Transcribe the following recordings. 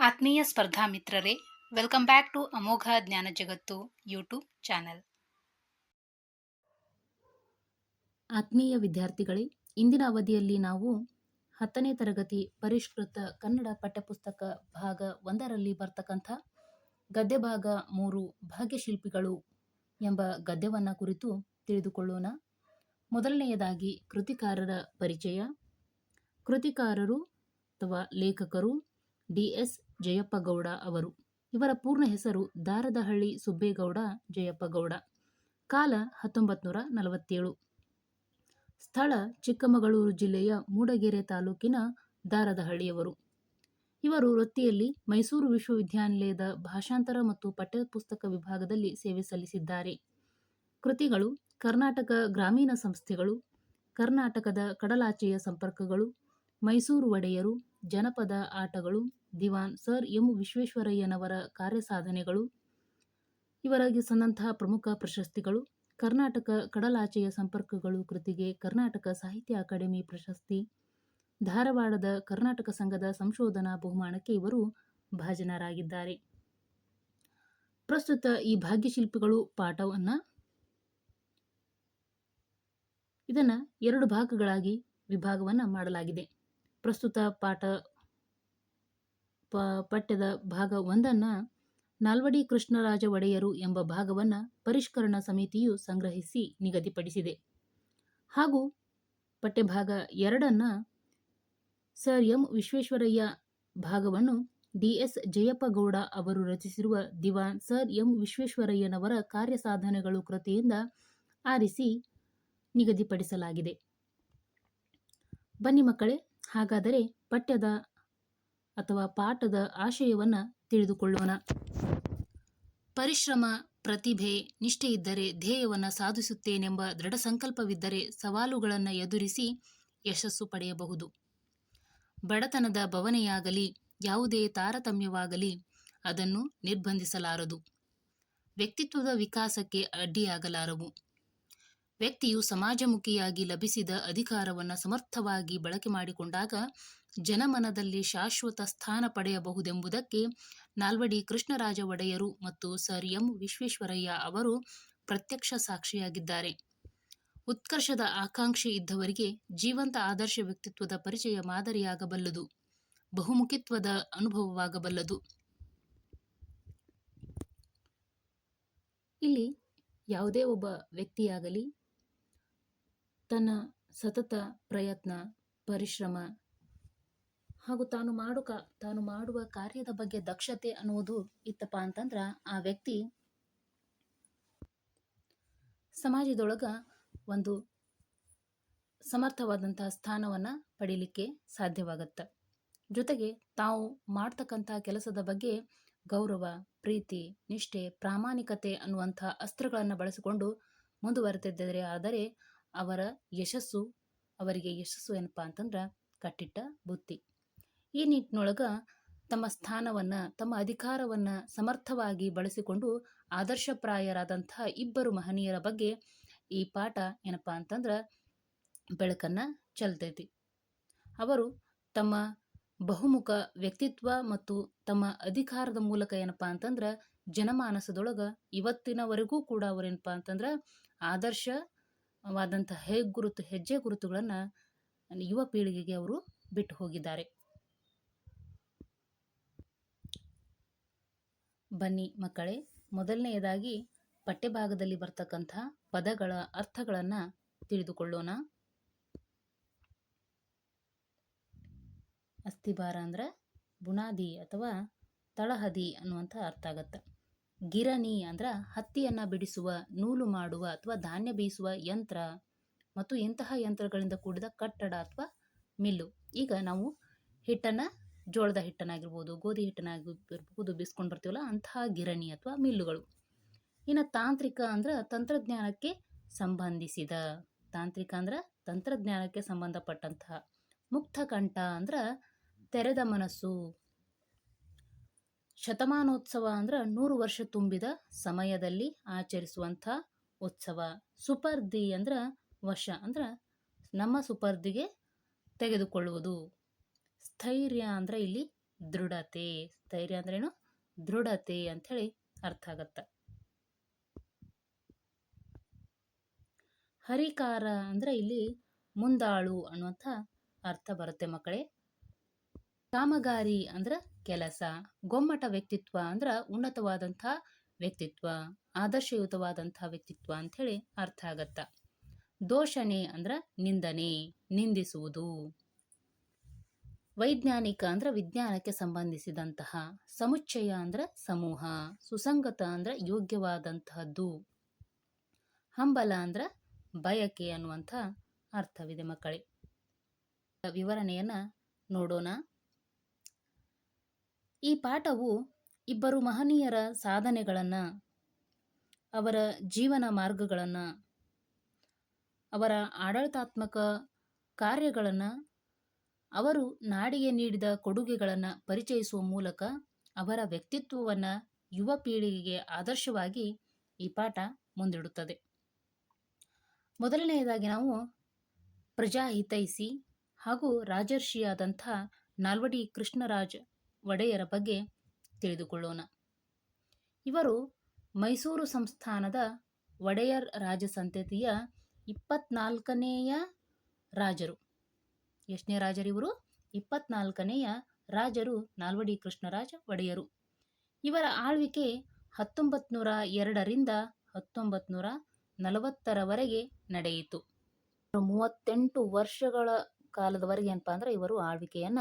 ಆತ್ಮೀಯ ಸ್ಪರ್ಧಾ ಮಿತ್ರರೇ ವೆಲ್ಕಮ್ ಬ್ಯಾಕ್ ಟು ಅಮೋಘ ಜ್ಞಾನ ಜಗತ್ತು ಯೂಟ್ಯೂಬ್ ಚಾನೆಲ್ ಆತ್ಮೀಯ ವಿದ್ಯಾರ್ಥಿಗಳೇ, ಇಂದಿನ ಅವಧಿಯಲ್ಲಿ ನಾವು ಹತ್ತನೇ ತರಗತಿ ಪರಿಷ್ಕೃತ ಕನ್ನಡ ಪಠ್ಯಪುಸ್ತಕ ಭಾಗ ಒಂದರಲ್ಲಿ ಬರ್ತಕ್ಕಂಥ ಗದ್ಯ ಭಾಗ ಮೂರು ಭಾಗ್ಯಶಿಲ್ಪಿಗಳು ಎಂಬ ಗದ್ಯವನ್ನು ಕುರಿತು ತಿಳಿದುಕೊಳ್ಳೋಣ. ಮೊದಲನೆಯದಾಗಿ ಕೃತಿಕಾರರ ಪರಿಚಯ. ಕೃತಿಕಾರರು ಅಥವಾ ಲೇಖಕರು ಡಿ ಎಸ್ ಜಯಪ್ಪಗೌಡ ಅವರು. ಇವರ ಪೂರ್ಣ ಹೆಸರು ದಾರದಹಳ್ಳಿ ಸುಬ್ಬೇಗೌಡ ಜಯಪ್ಪಗೌಡ. ಕಾಲ ಹತ್ತೊಂಬತ್ತು ನೂರ ನಲವತ್ತೇಳು. ಸ್ಥಳ ಚಿಕ್ಕಮಗಳೂರು ಜಿಲ್ಲೆಯ ಮೂಡಗೆರೆ ತಾಲೂಕಿನ ದಾರದಹಳ್ಳಿಯವರು. ಇವರು ವೃತ್ತಿಯಲ್ಲಿ ಮೈಸೂರು ವಿಶ್ವವಿದ್ಯಾನಿಲಯದ ಭಾಷಾಂತರ ಮತ್ತು ಪಠ್ಯಪುಸ್ತಕ ವಿಭಾಗದಲ್ಲಿ ಸೇವೆ ಸಲ್ಲಿಸಿದ್ದಾರೆ. ಕೃತಿಗಳು ಕರ್ನಾಟಕ ಗ್ರಾಮೀಣ ಸಂಸ್ಥೆಗಳು, ಕರ್ನಾಟಕದ ಕಡಲಾಚೆಯ ಸಂಪರ್ಕಗಳು, ಮೈಸೂರು ಒಡೆಯರು, ಜನಪದ ಆಟಗಳು ದಿವಾನ್ ಸರ್ ಎಂ ವಿಶ್ವೇಶ್ವರಯ್ಯನವರ ಕಾರ್ಯಸಾಧನೆಗಳು, ಇವರಿಗೆ ಸಂದಂತಹ ಪ್ರಮುಖ ಪ್ರಶಸ್ತಿಗಳು, ಕರ್ನಾಟಕ ಕಡಲಾಚೆಯ ಸಂಪರ್ಕಗಳು ಕೃತಿಗೆ ಕರ್ನಾಟಕ ಸಾಹಿತ್ಯ ಅಕಾಡೆಮಿ ಪ್ರಶಸ್ತಿ, ಧಾರವಾಡದ ಕರ್ನಾಟಕ ಸಂಘದ ಸಂಶೋಧನಾ ಬಹುಮಾನಕ್ಕೆ ಇವರು ಭಾಜನರಾಗಿದ್ದಾರೆ. ಪ್ರಸ್ತುತ ಈ ಭಾಗ್ಯಶಿಲ್ಪಿಗಳು ಪಾಠವನ್ನು ಇದನ್ನು ಎರಡು ಭಾಗಗಳಾಗಿ ವಿಭಾಗವನ್ನು ಮಾಡಲಾಗಿದೆ. ಪ್ರಸ್ತುತ ಪಾಠ ಪ, ಪಠ್ಯದ ಭಾಗ ಒಂದನ್ನು ನಾಲ್ವಡಿ ಕೃಷ್ಣರಾಜ ಒಡೆಯರು ಎಂಬ ಭಾಗವನ್ನು ಪರಿಷ್ಕರಣಾ ಸಮಿತಿಯು ಸಂಗ್ರಹಿಸಿ ನಿಗದಿಪಡಿಸಿದೆ. ಹಾಗೂ ಪಠ್ಯಭಾಗ ಎರಡನ್ನು ಸರ್ ಎಂ ವಿಶ್ವೇಶ್ವರಯ್ಯ ಭಾಗವನ್ನು ಡಿ ಎಸ್ ಜಯಪ್ಪಗೌಡ ಅವರು ರಚಿಸಿರುವ ದಿವಾನ್ ಸರ್ ಎಂ ವಿಶ್ವೇಶ್ವರಯ್ಯನವರ ಕಾರ್ಯಸಾಧನೆಗಳು ಕೃತಿಯಿಂದ ಆರಿಸಿ ನಿಗದಿಪಡಿಸಲಾಗಿದೆ. ಬನ್ನಿ ಮಕ್ಕಳೇ, ಹಾಗಾದರೆ ಪಠ್ಯದ ಅಥವಾ ಪಾಠದ ಆಶಯವನ್ನು ತಿಳಿದುಕೊಳ್ಳೋಣ. ಪರಿಶ್ರಮ, ಪ್ರತಿಭೆ ನಿಷ್ಠೆ ಇದ್ದರೆ ಧ್ಯೇಯವನ್ನು ಸಾಧಿಸುತ್ತೇನೆಂಬ ದೃಢ ಸಂಕಲ್ಪವಿದ್ದರೆ ಸವಾಲುಗಳನ್ನು ಎದುರಿಸಿ ಯಶಸ್ಸು ಪಡೆಯಬಹುದು. ಬಡತನದ ಭವನೆಯಾಗಲಿ, ಯಾವುದೇ ತಾರತಮ್ಯವಾಗಲಿ ಅದನ್ನು ನಿರ್ಬಂಧಿಸಲಾರದು. ವ್ಯಕ್ತಿತ್ವದ ವಿಕಾಸಕ್ಕೆ ಅಡ್ಡಿಯಾಗಲಾರವು. ವ್ಯಕ್ತಿಯು ಸಮಾಜಮುಖಿಯಾಗಿ ಲಭಿಸಿದ ಅಧಿಕಾರವನ್ನು ಸಮರ್ಥವಾಗಿ ಬಳಕೆ ಮಾಡಿಕೊಂಡಾಗ ಜನಮನದಲ್ಲಿ ಶಾಶ್ವತ ಸ್ಥಾನ ಪಡೆಯಬಹುದೆಂಬುದಕ್ಕೆ ನಾಲ್ವಡಿ ಕೃಷ್ಣರಾಜ ಒಡೆಯರು ಮತ್ತು ಸರ್ ಎಂ ವಿಶ್ವೇಶ್ವರಯ್ಯ ಅವರು ಪ್ರತ್ಯಕ್ಷ ಸಾಕ್ಷಿಯಾಗಿದ್ದಾರೆ. ಉತ್ಕರ್ಷದ ಆಕಾಂಕ್ಷೆ ಇದ್ದವರಿಗೆ ಜೀವಂತ ಆದರ್ಶ ವ್ಯಕ್ತಿತ್ವದ ಪರಿಚಯ ಮಾದರಿಯಾಗಬಲ್ಲದು. ಬಹುಮುಖಿತ್ವದ ಅನುಭವವಾಗಬಲ್ಲದು. ಇಲ್ಲಿ ಯಾವುದೇ ಒಬ್ಬ ವ್ಯಕ್ತಿಯಾಗಲಿ ತನ್ನ ಸತತ ಪ್ರಯತ್ನ, ಪರಿಶ್ರಮ ಹಾಗೂ ತಾನು ಮಾಡು ತಾನು ಮಾಡುವ ಕಾರ್ಯದ ಬಗ್ಗೆ ದಕ್ಷತೆ ಅನ್ನುವುದು ಇತ್ತಪ್ಪ ಅಂತಂದ್ರೆ ಆ ವ್ಯಕ್ತಿ ಸಮಾಜದೊಳಗ ಒಂದು ಸಮರ್ಥವಾದಂತಹ ಸ್ಥಾನವನ್ನು ಪಡೀಲಿಕ್ಕೆ ಸಾಧ್ಯವಾಗತ್ತೆ. ಜೊತೆಗೆ ತಾವು ಮಾಡ್ತಕ್ಕಂಥ ಕೆಲಸದ ಬಗ್ಗೆ ಗೌರವ, ಪ್ರೀತಿ, ನಿಷ್ಠೆ, ಪ್ರಾಮಾಣಿಕತೆ ಅನ್ನುವಂಥ ಅಸ್ತ್ರಗಳನ್ನು ಬಳಸಿಕೊಂಡು ಮುಂದುವರೆತಿದ್ದರೆ ಆದರೆ ಅವರ ಯಶಸ್ಸು, ಅವರಿಗೆ ಯಶಸ್ಸು ಏನಪ್ಪ ಅಂತಂದ್ರೆ ಕಟ್ಟಿಟ್ಟ ಬುತ್ತಿ. ಈ ನಿಟ್ಟಿನೊಳಗ ತಮ್ಮ ಸ್ಥಾನವನ್ನು, ತಮ್ಮ ಅಧಿಕಾರವನ್ನು ಸಮರ್ಥವಾಗಿ ಬಳಸಿಕೊಂಡು ಆದರ್ಶಪ್ರಾಯರಾದಂಥ ಇಬ್ಬರು ಮಹನೀಯರ ಬಗ್ಗೆ ಈ ಪಾಠ ಏನಪ್ಪ ಅಂತಂದ್ರೆ ಬೆಳಕನ್ನು ಚೆಲ್ತೈತಿ. ಅವರು ತಮ್ಮ ಬಹುಮುಖ ವ್ಯಕ್ತಿತ್ವ ಮತ್ತು ತಮ್ಮ ಅಧಿಕಾರದ ಮೂಲಕ ಏನಪ್ಪ ಅಂತಂದ್ರೆ ಜನಮಾನಸದೊಳಗೆ ಇವತ್ತಿನವರೆಗೂ ಕೂಡ ಅವರೇನಪ್ಪ ಅಂತಂದ್ರೆ ಆದರ್ಶವಾದಂಥ ಹೆಗ್ಗುರುತು ಹೆಜ್ಜೆ ಗುರುತುಗಳನ್ನು ಯುವ ಪೀಳಿಗೆಗೆ ಅವರು ಬಿಟ್ಟು ಹೋಗಿದ್ದಾರೆ. ಬನ್ನಿ ಮಕ್ಕಳೇ, ಮೊದಲನೆಯದಾಗಿ ಪಠ್ಯಭಾಗದಲ್ಲಿ ಬರ್ತಕ್ಕಂಥ ಪದಗಳ ಅರ್ಥಗಳನ್ನು ತಿಳಿದುಕೊಳ್ಳೋಣ. ಅಸ್ಥಿಭಾರ ಅಂದ್ರೆ ಬುನಾದಿ ಅಥವಾ ತಳಹದಿ ಅನ್ನುವಂಥ ಅರ್ಥ ಆಗತ್ತೆ. ಗಿರಣಿ ಅಂದ್ರೆ ಹತ್ತಿಯನ್ನು ಬಿಡಿಸುವ, ನೂಲು ಮಾಡುವ ಅಥವಾ ಧಾನ್ಯ ಬೇಯಿಸುವ ಯಂತ್ರ ಮತ್ತು ಇಂತಹ ಯಂತ್ರಗಳಿಂದ ಕೂಡಿದ ಕಟ್ಟಡ ಅಥವಾ ಮಿಲ್ಲು. ಈಗ ನಾವು ಹಿಟ್ಟನ್ನು ಜೋಳದ ಹಿಟ್ಟನ್ನಾಗಿರ್ಬೋದು, ಗೋಧಿ ಹಿಟ್ಟನ್ನಾಗಿರ್ಬೋದು ಬಿಸ್ಕೊಂಡು ಬರ್ತೀವಲ್ಲ ಅಂತಹ ಗಿರಣಿ ಅಥವಾ ಮಿಲ್ಲುಗಳು. ಇನ್ನು ತಾಂತ್ರಿಕ ಅಂದ್ರೆ ತಂತ್ರಜ್ಞಾನಕ್ಕೆ ಸಂಬಂಧಿಸಿದ, ತಾಂತ್ರಿಕ ಅಂದ್ರೆ ತಂತ್ರಜ್ಞಾನಕ್ಕೆ ಸಂಬಂಧಪಟ್ಟಂತಹ ಮುಕ್ತಕಂಠ ಅಂದ್ರೆ ತೆರೆದ ಮನಸ್ಸು. ಶತಮಾನೋತ್ಸವ ಅಂದ್ರೆ ನೂರು ವರ್ಷ ತುಂಬಿದ ಸಮಯದಲ್ಲಿ ಆಚರಿಸುವಂಥ ಉತ್ಸವ. ಸುಪರ್ದಿ ಅಂದ್ರೆ ವಶ ಅಂದ್ರೆ ನಮ್ಮ ಸುಪರ್ದಿಗೆ ತೆಗೆದುಕೊಳ್ಳುವುದು. ಸ್ಥೈರ್ಯ ಅಂದ್ರೆ ಇಲ್ಲಿ ದೃಢತೆ. ಸ್ಥೈರ್ಯ ಅಂದ್ರೇನು ದೃಢತೆ ಅಂಥೇಳಿ ಅರ್ಥ ಆಗತ್ತ. ಹರಿಕಾರ ಅಂದ್ರೆ ಇಲ್ಲಿ ಮುಂದಾಳು ಅನ್ನುವಂಥ ಅರ್ಥ ಬರುತ್ತೆ ಮಕ್ಕಳೇ. ಕಾಮಗಾರಿ ಅಂದ್ರ ಕೆಲಸ. ಗೊಮ್ಮಟ ವ್ಯಕ್ತಿತ್ವ ಅಂದ್ರ ಉನ್ನತವಾದಂಥ ವ್ಯಕ್ತಿತ್ವ, ಆದರ್ಶಯುತವಾದಂಥ ವ್ಯಕ್ತಿತ್ವ ಅಂಥೇಳಿ ಅರ್ಥ ಆಗತ್ತ. ದೋಷಣೆ ಅಂದ್ರ ನಿಂದನೆ, ನಿಂದಿಸುವುದು. ವೈಜ್ಞಾನಿಕ ಅಂದ್ರ ವಿಜ್ಞಾನಕ್ಕೆ ಸಂಬಂಧಿಸಿದಂತಹ ಸಮುಚ್ಚಯ ಅಂದ್ರ ಸಮೂಹ, ಸುಸಂಗತ ಅಂದ್ರ ಯೋಗ್ಯವಾದಂತಹದ್ದು. ಹಂಬಲ ಅಂದ್ರ ಬಯಕೆ ಅನ್ನುವಂಥ ಅರ್ಥವಿದೆ ಮಕ್ಕಳೇ. ವಿವರಣೆಯನ್ನ ನೋಡೋಣ. ಈ ಪಾಠವು ಇಬ್ಬರು ಮಹನೀಯರ ಸಾಧನೆಗಳನ್ನ, ಅವರ ಜೀವನ ಮಾರ್ಗಗಳನ್ನ, ಅವರ ಆಡಳಿತಾತ್ಮಕ ಕಾರ್ಯಗಳನ್ನ ಅವರು ನಾಡಿಗೆ ನೀಡಿದ ಕೊಡುಗೆಗಳನ್ನು ಪರಿಚಯಿಸುವ ಮೂಲಕ ಅವರ ವ್ಯಕ್ತಿತ್ವವನ್ನು ಯುವ ಪೀಳಿಗೆಗೆ ಆದರ್ಶವಾಗಿ ಈ ಪಾಠ ಮುಂದಿಡುತ್ತದೆ. ಮೊದಲನೆಯದಾಗಿ ನಾವು ಪ್ರಜಾಹಿತೈಸಿ ಹಾಗೂ ರಾಜರ್ಷಿಯಾದಂಥ ನಾಲ್ವಡಿ ಕೃಷ್ಣರಾಜ್ ಒಡೆಯರ ಬಗ್ಗೆ ತಿಳಿದುಕೊಳ್ಳೋಣ. ಇವರು ಮೈಸೂರು ಸಂಸ್ಥಾನದ ಒಡೆಯರ್ ರಾಜ ಸಂತತಿಯ ಇಪ್ಪತ್ನಾಲ್ಕನೆಯ ರಾಜರು. ಎಷ್ಟನೇ ರಾಜರಿವರು? ಇಪ್ಪತ್ನಾಲ್ಕನೆಯ ರಾಜರು ನಾಲ್ವಡಿ ಕೃಷ್ಣರಾಜ ಒಡೆಯರು. ಇವರ ಆಳ್ವಿಕೆ ಹತ್ತೊಂಬತ್ತು ನೂರ ಎರಡರಿಂದ ಹತ್ತೊಂಬತ್ತು ನೂರ ನಲವತ್ತರವರೆಗೆ ನಡೆಯಿತು. ಮೂವತ್ತೆಂಟು ವರ್ಷಗಳ ಕಾಲದವರೆಗೆ ಏನಪ್ಪ ಅಂದ್ರೆ ಇವರು ಆಳ್ವಿಕೆಯನ್ನ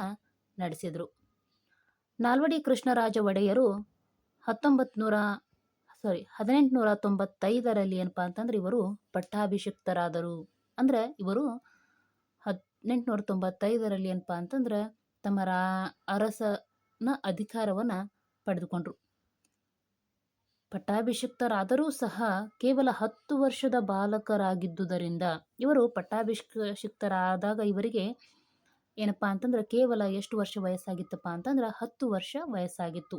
ನಡೆಸಿದರು. ನಾಲ್ವಡಿ ಕೃಷ್ಣರಾಜ ಒಡೆಯರು ಹತ್ತೊಂಬತ್ತು ನೂರ ಸಾರಿ ಹದಿನೆಂಟುನೂರ ತೊಂಬತ್ತೈದರಲ್ಲಿ ಏನಪ್ಪ ಅಂತಂದ್ರೆ ಇವರು ಪಟ್ಟಾಭಿಷಿಕ್ತರಾದರು. ಅಂದ್ರೆ ಇವರು ಹದಿನೆಂಟುನೂರ ತೊಂಬತ್ತೈದರಲ್ಲಿ ಏನಪ್ಪ ಅಂತಂದ್ರೆ ತಮ್ಮ ರಾ, ಅರಸನ ಅಧಿಕಾರವನ್ನ ಪಡೆದುಕೊಂಡ್ರು. ಪಟ್ಟಾಭಿಷಿಕ್ತರಾದರೂ ಸಹ ಕೇವಲ ಹತ್ತು ವರ್ಷದ ಬಾಲಕರಾಗಿದ್ದುದರಿಂದ ಇವರು ಪಟ್ಟಾಭಿಷಿಕ್ತರಾದಾಗ ಇವರಿಗೆ ಏನಪ್ಪ ಅಂತಂದ್ರೆ ಕೇವಲ ಎಷ್ಟು ವರ್ಷ ವಯಸ್ಸಾಗಿತ್ತಪ್ಪ ಅಂತಂದ್ರೆ ಹತ್ತು ವರ್ಷ ವಯಸ್ಸಾಗಿತ್ತು.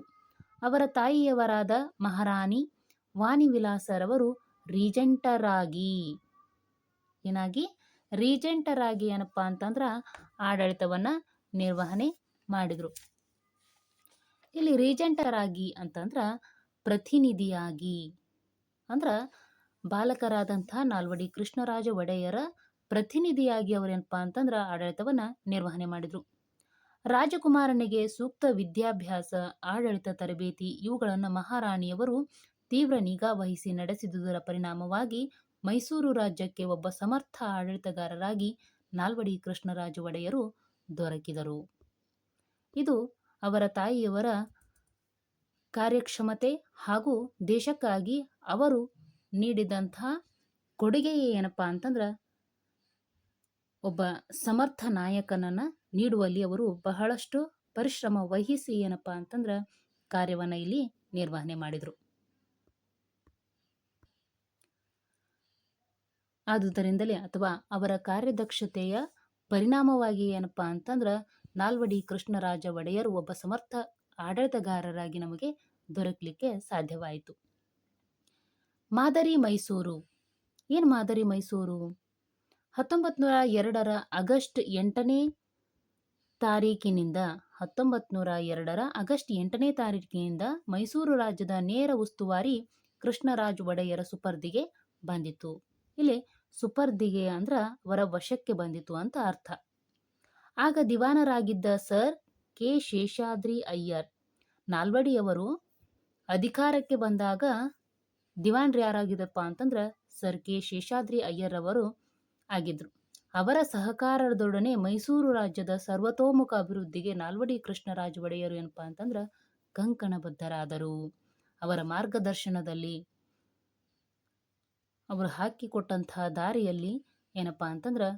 ಅವರ ತಾಯಿಯವರಾದ ಮಹಾರಾಣಿ ವಾಣಿವಿಲಾಸರವರು ರೀಜೆಂಟರಾಗಿ ಏನಾಗಿ ರೀಜೆಂಟರಾಗಿ ಏನಪ್ಪ ಅಂತಂದ್ರೆ ಆಡಳಿತವನ್ನ ನಿರ್ವಹಣೆ ಮಾಡಿದರು. ಇಲ್ಲಿ ರೀಜೆಂಟರಾಗಿ ಅಂತಂದ್ರೆ ಪ್ರತಿನಿಧಿಯಾಗಿ. ಅಂದ್ರೆ ಬಾಲಕರಾದಂಥ ನಾಲ್ವಡಿ ಕೃಷ್ಣರಾಜ ಒಡೆಯರ ಪ್ರತಿನಿಧಿಯಾಗಿ ಅವರೇನಪ್ಪ ಅಂತಂದ್ರೆ ಆಡಳಿತವನ್ನ ನಿರ್ವಹಣೆ ಮಾಡಿದರು. ರಾಜಕುಮಾರನಿಗೆ ಸೂಕ್ತ ವಿದ್ಯಾಭ್ಯಾಸ, ಆಡಳಿತ ತರಬೇತಿ ಇವುಗಳನ್ನು ಮಹಾರಾಣಿಯವರು ತೀವ್ರ ನಿಗಾ ವಹಿಸಿ ನಡೆಸಿದುದರ ಪರಿಣಾಮವಾಗಿ ಮೈಸೂರು ರಾಜ್ಯಕ್ಕೆ ಒಬ್ಬ ಸಮರ್ಥ ಆಡಳಿತಗಾರರಾಗಿ ನಾಲ್ವಡಿ ಕೃಷ್ಣರಾಜ ಒಡೆಯರು ದೊರಕಿದರು. ಇದು ಅವರ ತಾಯಿಯವರ ಕಾರ್ಯಕ್ಷಮತೆ ಹಾಗೂ ದೇಶಕ್ಕಾಗಿ ಅವರು ನೀಡಿದಂತಹ ಕೊಡುಗೆಯೇ ಏನಪ್ಪ ಅಂತಂದ್ರೆ, ಒಬ್ಬ ಸಮರ್ಥ ನಾಯಕನನ್ನ ನೀಡುವಲ್ಲಿ ಅವರು ಬಹಳಷ್ಟು ಪರಿಶ್ರಮ ವಹಿಸಿ ಏನಪ್ಪ ಅಂತಂದ್ರೆ, ಕಾರ್ಯವನ್ನ ಇಲ್ಲಿ ನಿರ್ವಹಣೆ ಮಾಡಿದರು. ಆದುದರಿಂದಲೇ ಅಥವಾ ಅವರ ಕಾರ್ಯದಕ್ಷತೆಯ ಪರಿಣಾಮವಾಗಿ ಏನಪ್ಪ ಅಂತಂದ್ರೆ ನಾಲ್ವಡಿ ಕೃಷ್ಣರಾಜ ಒಡೆಯರು ಒಬ್ಬ ಸಮರ್ಥ ಆಡಳಿತಗಾರರಾಗಿ ನಮಗೆ ದೊರಕಲಿಕ್ಕೆ ಸಾಧ್ಯವಾಯಿತು. ಮಾದರಿ ಮೈಸೂರು. ಏನು ಮಾದರಿ ಮೈಸೂರು? ಹತ್ತೊಂಬತ್ತು ನೂರ ಎರಡರ ಆಗಸ್ಟ್ ಎಂಟನೇ ತಾರೀಕಿನಿಂದ ಹತ್ತೊಂಬತ್ತು ನೂರ ಎರಡರ ಆಗಸ್ಟ್ ಎಂಟನೇ ತಾರೀಕಿನಿಂದ ಮೈಸೂರು ರಾಜ್ಯದ ನೇರ ಉಸ್ತುವಾರಿ ಕೃಷ್ಣರಾಜ ಒಡೆಯರ ಸುಪರ್ದಿಗೆ ಬಂದಿತು ಇಲ್ಲಿ ಸುಪರ್ದಿಗೆ ಅಂದ್ರ ಅವರ ವಶಕ್ಕೆ ಬಂದಿತು ಅಂತ ಅರ್ಥ. ಆಗ ದಿವಾನರಾಗಿದ್ದ ಸರ್ ಕೆ. ಶೇಷಾದ್ರಿ ಅಯ್ಯರ್ ನಾಲ್ವಡಿಯವರು ಅಧಿಕಾರಕ್ಕೆ ಬಂದಾಗ ದಿವಾನ್ರು ಯಾರಾಗಿದ್ದಪ್ಪ ಅಂತಂದ್ರೆ ಸರ್ ಕೆ. ಶೇಷಾದ್ರಿ ಅಯ್ಯರ್ ಅವರು ಆಗಿದ್ರು. ಅವರ ಸಹಕಾರದೊಡನೆ ಮೈಸೂರು ರಾಜ್ಯದ ಸರ್ವತೋಮುಖ ಅಭಿವೃದ್ಧಿಗೆ ನಾಲ್ವಡಿ ಕೃಷ್ಣರಾಜ ಒಡೆಯರು ಏನಪ್ಪಾ ಅಂತಂದ್ರೆ ಕಂಕಣಬದ್ಧರಾದರು. ಅವರ ಮಾರ್ಗದರ್ಶನದಲ್ಲಿ ಅವರು ಹಾಕಿಕೊಟ್ಟಂತಹ ದಾರಿಯಲ್ಲಿ ಏನಪ್ಪ ಅಂತಂದ್ರೆ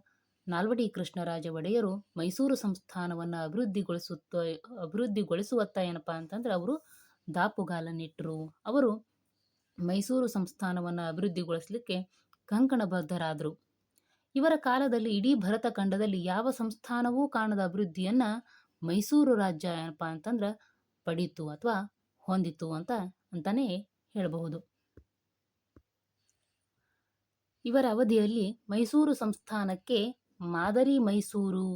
ನಾಲ್ವಡಿ ಕೃಷ್ಣರಾಜ ಒಡೆಯರು ಮೈಸೂರು ಸಂಸ್ಥಾನವನ್ನು ಅಭಿವೃದ್ಧಿಗೊಳಿಸುತ್ತ, ಅಭಿವೃದ್ಧಿಗೊಳಿಸುವತ್ತ ಏನಪ್ಪ ಅಂತಂದ್ರೆ ಅವರು ದಾಪುಗಾಲನ್ನಿಟ್ಟರು ಅವರು ಮೈಸೂರು ಸಂಸ್ಥಾನವನ್ನು ಅಭಿವೃದ್ಧಿಗೊಳಿಸಲಿಕ್ಕೆ ಕಂಕಣಬದ್ಧರಾದರು ಇವರ ಕಾಲದಲ್ಲಿ ಇಡೀ ಭರತ ಖಂಡದಲ್ಲಿ ಯಾವ ಸಂಸ್ಥಾನವೂ ಕಾಣದ ಅಭಿವೃದ್ಧಿಯನ್ನು ಮೈಸೂರು ರಾಜ್ಯ ಏನಪ್ಪ ಅಂತಂದ್ರೆ ಪಡೀತು ಅಥವಾ ಹೊಂದಿತು ಅಂತ ಅಂತಲೇ ಹೇಳಬಹುದು. ಇವರ ಅವಧಿಯಲ್ಲಿ ಮೈಸೂರು ಸಂಸ್ಥಾನಕ್ಕೆ ಮಾದರಿ ಮೈಸೂರು.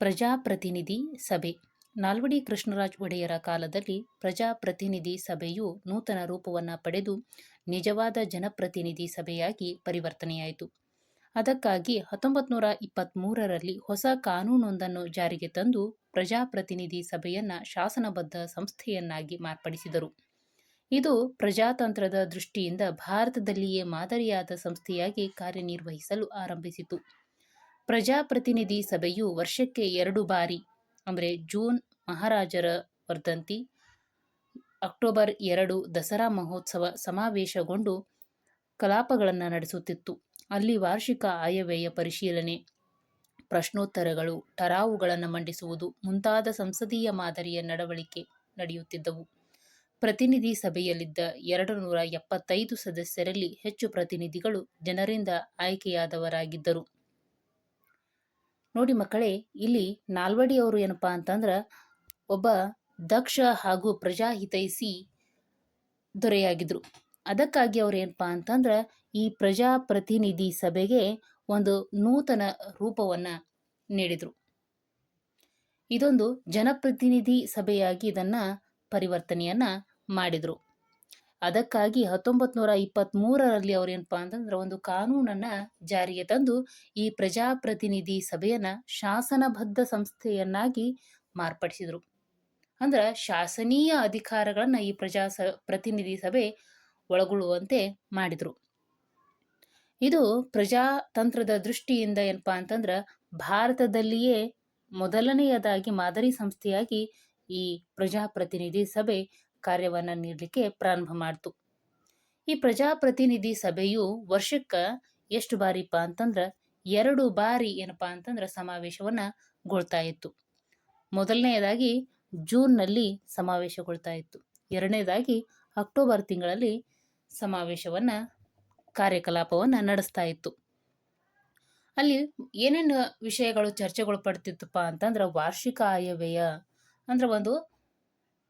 ಪ್ರಜಾಪ್ರತಿನಿಧಿ ಸಭೆ. ನಾಲ್ವಡಿ ಕೃಷ್ಣರಾಜ್ ಒಡೆಯರ ಕಾಲದಲ್ಲಿ ಪ್ರಜಾಪ್ರತಿನಿಧಿ ಸಭೆಯು ನೂತನ ರೂಪವನ್ನು ಪಡೆದು ನಿಜವಾದ ಜನಪ್ರತಿನಿಧಿ ಸಭೆಯಾಗಿ ಪರಿವರ್ತನೆಯಾಯಿತು. ಅದಕ್ಕಾಗಿ ಹತ್ತೊಂಬತ್ತು ನೂರ ಇಪ್ಪತ್ತ್ಮೂರರಲ್ಲಿ ಹೊಸ ಕಾನೂನೊಂದನ್ನು ಜಾರಿಗೆ ತಂದು ಪ್ರಜಾಪ್ರತಿನಿಧಿ ಸಭೆಯನ್ನು ಶಾಸನಬದ್ಧ ಸಂಸ್ಥೆಯನ್ನಾಗಿ ಮಾರ್ಪಡಿಸಿದರು. ಇದು ಪ್ರಜಾತಂತ್ರದ ದೃಷ್ಟಿಯಿಂದ ಭಾರತದಲ್ಲಿಯೇ ಮಾದರಿಯಾದ ಸಂಸ್ಥೆಯಾಗಿ ಕಾರ್ಯನಿರ್ವಹಿಸಲು ಆರಂಭಿಸಿತು. ಪ್ರಜಾಪ್ರತಿನಿಧಿ ಸಭೆಯು ವರ್ಷಕ್ಕೆ ಎರಡು ಬಾರಿ, ಅಂದರೆ ಜೂನ್ ಮಹಾರಾಜರ ವರ್ಧಂತಿ, ಅಕ್ಟೋಬರ್ ಎರಡು ದಸರಾ ಮಹೋತ್ಸವ ಸಮಾವೇಶಗೊಂಡು ಕಲಾಪಗಳನ್ನು ನಡೆಸುತ್ತಿತ್ತು. ಅಲ್ಲಿ ವಾರ್ಷಿಕ ಆಯವ್ಯಯ ಪರಿಶೀಲನೆ, ಪ್ರಶ್ನೋತ್ತರಗಳು, ಟರಾವುಗಳನ್ನು ಮಂಡಿಸುವುದು ಮುಂತಾದ ಸಂಸದೀಯ ಮಾದರಿಯ ನಡವಳಿಕೆ ನಡೆಯುತ್ತಿದ್ದವು. ಪ್ರತಿನಿಧಿ ಸಭೆಯಲ್ಲಿದ್ದ ಎರಡು ನೂರ ಎಪ್ಪತ್ತೈದು ಸದಸ್ಯರಲ್ಲಿ ಹೆಚ್ಚು ಪ್ರತಿನಿಧಿಗಳು ಜನರಿಂದ ಆಯ್ಕೆಯಾದವರಾಗಿದ್ದರು. ನೋಡಿ ಮಕ್ಕಳೇ, ಇಲ್ಲಿ ನಾಲ್ವಡಿ ಅವರು ಏನಪ್ಪಾ ಅಂತಂದ್ರೆ ಒಬ್ಬ ದಕ್ಷ ಹಾಗೂ ಪ್ರಜಾಹಿತೈಸಿ ದೊರೆಯಾಗಿದ್ರು. ಅದಕ್ಕಾಗಿ ಅವ್ರು ಏನಪ್ಪಾ ಅಂತಂದ್ರೆ ಈ ಪ್ರಜಾಪ್ರತಿನಿಧಿ ಸಭೆಗೆ ಒಂದು ನೂತನ ರೂಪವನ್ನು ನೀಡಿದರು. ಇದೊಂದು ಜನಪ್ರತಿನಿಧಿ ಸಭೆಯಾಗಿ ಇದನ್ನು ಪರಿವರ್ತನೆಯನ್ನು ಮಾಡಿದರು. ಅದಕ್ಕಾಗಿ ಹತ್ತೊಂಬತ್ತು ನೂರ ಇಪ್ಪತ್ತ್ಮೂರರಲ್ಲಿ ಅವರೇನಪ್ಪ ಅಂತಂದ್ರೆ ಒಂದು ಕಾನೂನನ್ನು ಜಾರಿಗೆ ತಂದು ಈ ಪ್ರಜಾಪ್ರತಿನಿಧಿ ಸಭೆಯನ್ನು ಶಾಸನಬದ್ಧ ಸಂಸ್ಥೆಯನ್ನಾಗಿ ಮಾರ್ಪಡಿಸಿದರು. ಅಂದ್ರೆ ಶಾಸನೀಯ ಅಧಿಕಾರಗಳನ್ನು ಈ ಪ್ರಜಾ ಪ್ರತಿನಿಧಿ ಸಭೆ ಒಳಗೊಳ್ಳುವಂತೆ ಮಾಡಿದರು. ಇದು ಪ್ರಜಾತಂತ್ರದ ದೃಷ್ಟಿಯಿಂದ ಏನಪ್ಪಾ ಅಂತಂದ್ರೆ ಭಾರತದಲ್ಲಿಯೇ ಮೊದಲನೆಯದಾಗಿ ಮಾದರಿ ಸಂಸ್ಥೆಯಾಗಿ ಈ ಪ್ರಜಾಪ್ರತಿನಿಧಿ ಸಭೆ ಕಾರ್ಯವನ್ನು ನೀಡಲಿಕ್ಕೆ ಪ್ರಾರಂಭ ಮಾಡ್ತು. ಈ ಪ್ರಜಾಪ್ರತಿನಿಧಿ ಸಭೆಯು ವರ್ಷಕ್ಕೆ ಎಷ್ಟು ಬಾರಿಪ್ಪ ಅಂತಂದ್ರೆ ಎರಡು ಬಾರಿ ಏನಪ್ಪಾ ಅಂತಂದ್ರೆ ಸಮಾವೇಶವನ್ನು ಗೊಳ್ತಾ ಇತ್ತು. ಮೊದಲನೆಯದಾಗಿ ಜೂನ್ನಲ್ಲಿ ಸಮಾವೇಶಗೊಳ್ತಾ ಇತ್ತು. ಎರಡನೇದಾಗಿ ಅಕ್ಟೋಬರ್ ತಿಂಗಳಲ್ಲಿ ಸಮಾವೇಶವನ್ನು, ಕಾರ್ಯಕಲಾಪವನ್ನು ನಡೆಸ್ತಾ ಇತ್ತು. ಅಲ್ಲಿ ಏನೇನು ವಿಷಯಗಳು ಚರ್ಚೆಗಳು ಪಡ್ತಿತ್ತಪ್ಪ ಅಂತಂದ್ರೆ ವಾರ್ಷಿಕ ಆಯವ್ಯಯ ಅಂದ್ರೆ ಒಂದು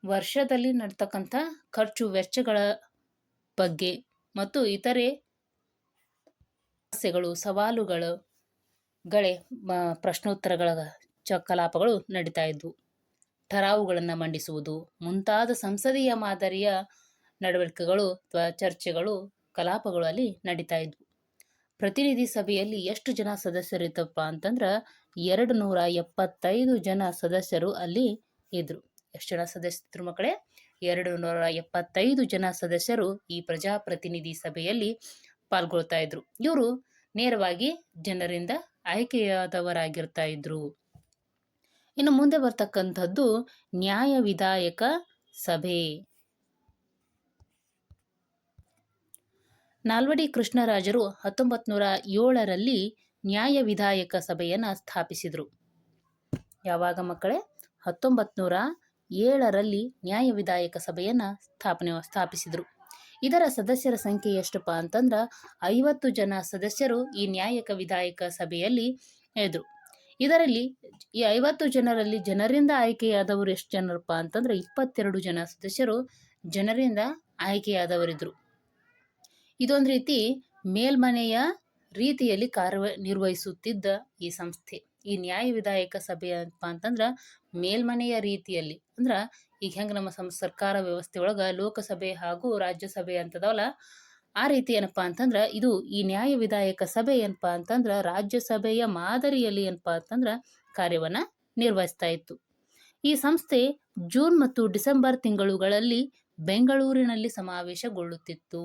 ವರ್ಷದಲ್ಲಿ ನಡ್ತಕ್ಕಂಥ ಖರ್ಚು ವೆಚ್ಚಗಳ ಬಗ್ಗೆ ಮತ್ತು ಇತರೆ ಸಮಸ್ಯೆಗಳು, ಸವಾಲುಗಳು, ಗಳೆ ಪ್ರಶ್ನೋತ್ತರಗಳ ಚ ಕಲಾಪಗಳು ನಡೀತಾ ಇದ್ವು. ಠರಾವುಗಳನ್ನು ಮಂಡಿಸುವುದು, ಮುಂತಾದ ಸಂಸದೀಯ ಮಾದರಿಯ ನಡವಳಿಕೆಗಳು ಅಥವಾ ಚರ್ಚೆಗಳು, ಕಲಾಪಗಳು ಅಲ್ಲಿ ನಡೀತಾ ಇದ್ವು. ಪ್ರತಿನಿಧಿ ಸಭೆಯಲ್ಲಿ ಎಷ್ಟು ಜನ ಸದಸ್ಯರಿದ್ದಪ್ಪ ಅಂತಂದ್ರೆ ಎರಡು ನೂರ ಎಪ್ಪತ್ತೈದು ಜನ ಸದಸ್ಯರು ಅಲ್ಲಿ ಇದ್ರು. ಎಷ್ಟು ಜನ ಸದಸ್ಯರು ಮಕ್ಕಳೇ? ಎರಡು ನೂರ ಎಪ್ಪತ್ತೈದು ಜನ ಸದಸ್ಯರು ಈ ಪ್ರಜಾಪ್ರತಿನಿಧಿ ಸಭೆಯಲ್ಲಿ ಪಾಲ್ಗೊಳ್ತಾ ಇದ್ರು. ಇವರು ನೇರವಾಗಿ ಜನರಿಂದ ಆಯ್ಕೆಯಾದವರಾಗಿರ್ತಾ ಇದ್ರು. ಇನ್ನು ಮುಂದೆ ಬರ್ತಕ್ಕಂಥದ್ದು ನ್ಯಾಯ ವಿಧಾಯಕ ಸಭೆ. ನಾಲ್ವಡಿ ಕೃಷ್ಣರಾಜರು ಹತ್ತೊಂಬತ್ತು ನೂರ ಏಳರಲ್ಲಿ ನ್ಯಾಯ ವಿಧಾಯಕ ಸಭೆಯನ್ನು ಸ್ಥಾಪಿಸಿದರು. ಯಾವಾಗ ಮಕ್ಕಳೇ? ಹತ್ತೊಂಬತ್ತು ನೂರ ಏಳರಲ್ಲಿ ನ್ಯಾಯ ವಿಧಾಯಕ ಸಭೆಯನ್ನು ಸ್ಥಾಪನೆ, ಸ್ಥಾಪಿಸಿದರು. ಇದರ ಸದಸ್ಯರ ಸಂಖ್ಯೆ ಎಷ್ಟಪ್ಪ ಅಂತಂದ್ರೆ ಐವತ್ತು ಜನ ಸದಸ್ಯರು ಈ ನ್ಯಾಯಕ ವಿಧಾಯಕ ಸಭೆಯಲ್ಲಿ ಇದ್ದರು ಇದರಲ್ಲಿ ಈ ಐವತ್ತು ಜನರಲ್ಲಿ ಜನರಿಂದ ಆಯ್ಕೆಯಾದವರು ಎಷ್ಟು ಜನರಪ್ಪ ಅಂತಂದ್ರೆ ಇಪ್ಪತ್ತೆರಡು ಜನ ಸದಸ್ಯರು ಜನರಿಂದ ಆಯ್ಕೆಯಾದವರಿದ್ರು. ಇದೊಂದು ರೀತಿ ಮೇಲ್ಮನೆಯ ರೀತಿಯಲ್ಲಿ ಕಾರ್ಯ ನಿರ್ವಹಿಸುತ್ತಿದ್ದ ಈ ಸಂಸ್ಥೆ. ಈ ನ್ಯಾಯ ವಿಧಾಯಕ ಸಭೆ ಏನಪ್ಪ ಅಂತಂದ್ರೆ ಮೇಲ್ಮನೆಯ ರೀತಿಯಲ್ಲಿ. ಅಂದ್ರೆ ಈಗ ಹೆಂಗೆ ನಮ್ಮ ಸಂ ಸರ್ಕಾರ ವ್ಯವಸ್ಥೆ ಒಳಗೆ ಲೋಕಸಭೆ ಹಾಗೂ ರಾಜ್ಯಸಭೆ ಅಂತದವಲ್ಲ, ಆ ರೀತಿ ಏನಪ್ಪಾ ಅಂತಂದ್ರೆ ಇದು ಈ ನ್ಯಾಯ ವಿಧಾಯಕ ಸಭೆ ಏನಪ್ಪಾ ಅಂತಂದ್ರೆ ರಾಜ್ಯಸಭೆಯ ಮಾದರಿಯಲ್ಲಿ ಏನಪ್ಪಾ ಅಂತಂದ್ರೆ ಕಾರ್ಯವನ್ನು ನಿರ್ವಹಿಸ್ತಾ ಇತ್ತು. ಈ ಸಂಸ್ಥೆ ಜೂನ್ ಮತ್ತು ಡಿಸೆಂಬರ್ ತಿಂಗಳುಗಳಲ್ಲಿ ಬೆಂಗಳೂರಿನಲ್ಲಿ ಸಮಾವೇಶಗೊಳ್ಳುತ್ತಿತ್ತು.